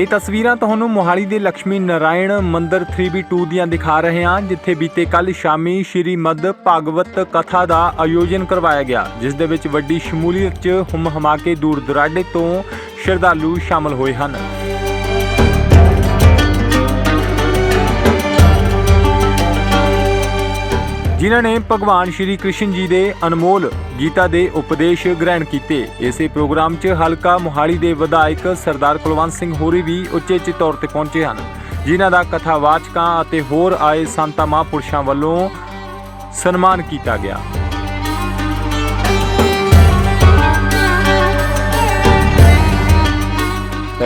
ਇਹ ਤਸਵੀਰਾਂ ਤੁਹਾਨੂੰ ਮੋਹਾਲੀ ਦੇ ਲక్ష్ਮੀ ਨਾਰਾਇਣ ਮੰਦਿਰ 3B2 ਦੀਆਂ ਦਿਖਾ ਰਹੇ ਹਾਂ, ਜਿੱਥੇ ਬੀਤੇ ਕੱਲ ਸ਼ਾਮੀ ਸ਼੍ਰੀ ਮਦ ਭਾਗਵਤ ਕਥਾ ਦਾ ਆਯੋਜਨ ਕਰਵਾਇਆ ਗਿਆ, ਜਿਸ ਦੇ ਵਿੱਚ ਵੱਡੀ ਸ਼ਮੂਲੀਅਤ 'ਚ ਹੁਮ ਹਮਾ ਕੇ ਦੂਰ ਦੁਰਾਡੇ ਤੋਂ ਸ਼ਰਧਾਲੂ ਸ਼ਾਮਲ ਹੋਏ ਹਨ। ਜਿਨ੍ਹਾਂ ਨੇ ਭਗਵਾਨ ਸ਼੍ਰੀ ਕ੍ਰਿਸ਼ਨ ਜੀ ਦੇ ਅਨਮੋਲ ਗੀਤਾ ਦੇ ਉਪਦੇਸ਼ ਗ੍ਰਹਿਣ ਕੀਤੇ। ਇਸੇ ਪ੍ਰੋਗਰਾਮ 'ਚ ਹਲਕਾ ਮੋਹਾਲੀ ਦੇ ਵਿਧਾਇਕ ਸਰਦਾਰ ਕੁਲਵੰਤ ਸਿੰਘ ਹੋਰੀ ਵੀ ਉੱਚੇ ਤੌਰ ਤੇ ਪਹੁੰਚੇ ਹਨ। ਜਿਨ੍ਹਾਂ ਦਾ ਕਥਾਵਾਚਕਾਂ ਅਤੇ ਹੋਰ ਆਏ ਸੰਤਾਂ ਮਹਾਂਪੁਰਸ਼ਾਂ ਵੱਲੋਂ ਸਨਮਾਨ ਕੀਤਾ ਗਿਆ।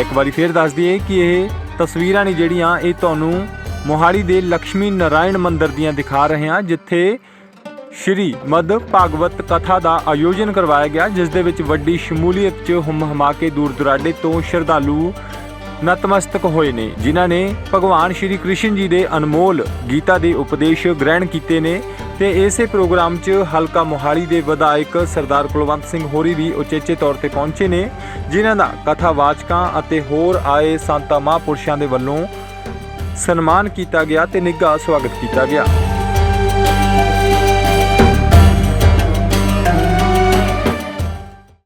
ਇੱਕ ਵਾਰੀ ਫੇਰ ਦੱਸ ਦਈਏ ਕਿ ਇਹ ਤਸਵੀਰਾਂ ਨੇ ਜਿਹੜੀਆਂ, ਇਹ ਤੁਹਾਨੂੰ ਮੋਹਾਲੀ ਦੇ ਲక్ష్ਮੀ ਨਾਰਾਇਣ ਮੰਦਿਰ ਦੀਆਂ ਦਿਖਾ ਰਹੇ ਹਾਂ, ਜਿੱਥੇ ਸ਼੍ਰੀ ਮਦ ਭਾਗਵਤ ਕਥਾ ਦਾ ਆਯੋਜਨ ਕਰਵਾਇਆ ਗਿਆ, ਜਿਸ ਦੇ ਵਿੱਚ ਵੱਡੀ ਸ਼ਮੂਲੀਅਤ 'ਚ ਹੁਮ ਹਮਾ ਕੇ ਦੂਰ ਦੁਰਾਡੇ ਤੋਂ ਸ਼ਰਧਾਲੂ ਨਤਮਸਤਕ ਹੋਏ ਨੇ, ਜਿਨ੍ਹਾਂ ਨੇ ਭਗਵਾਨ ਸ਼੍ਰੀ ਕ੍ਰਿਸ਼ਨ ਜੀ ਦੇ ਅਨਮੋਲ ਗੀਤਾ ਦੇ ਉਪਦੇਸ਼ ਗ੍ਰਹਿਣ ਕੀਤੇ ਨੇ ਤੇ ਇਸੇ ਪ੍ਰੋਗਰਾਮ 'ਚ ਹਲਕਾ ਮੋਹਾਲੀ ਦੇ ਵਿਧਾਇਕ ਸਰਦਾਰ ਕੁਲਵੰਤ ਸਿੰਘ ਹੋਰੀ ਵੀ ਉਚੇਚੇ ਤੌਰ ਤੇ ਪਹੁੰਚੇ ਨੇ, ਜਿਨ੍ਹਾਂ ਦਾ ਕਥਾਵਾਚਕਾਂ ਅਤੇ ਹੋਰ ਆਏ ਸੰਤਾਂ ਮਹਾਂਪੁਰਸ਼ਾਂ ਦੇ ਵੱਲੋਂ ਸਨਮਾਨ ਕੀਤਾ ਗਿਆ ਤੇ ਨਿੱਘਾ ਸਵਾਗਤ ਕੀਤਾ ਗਿਆ।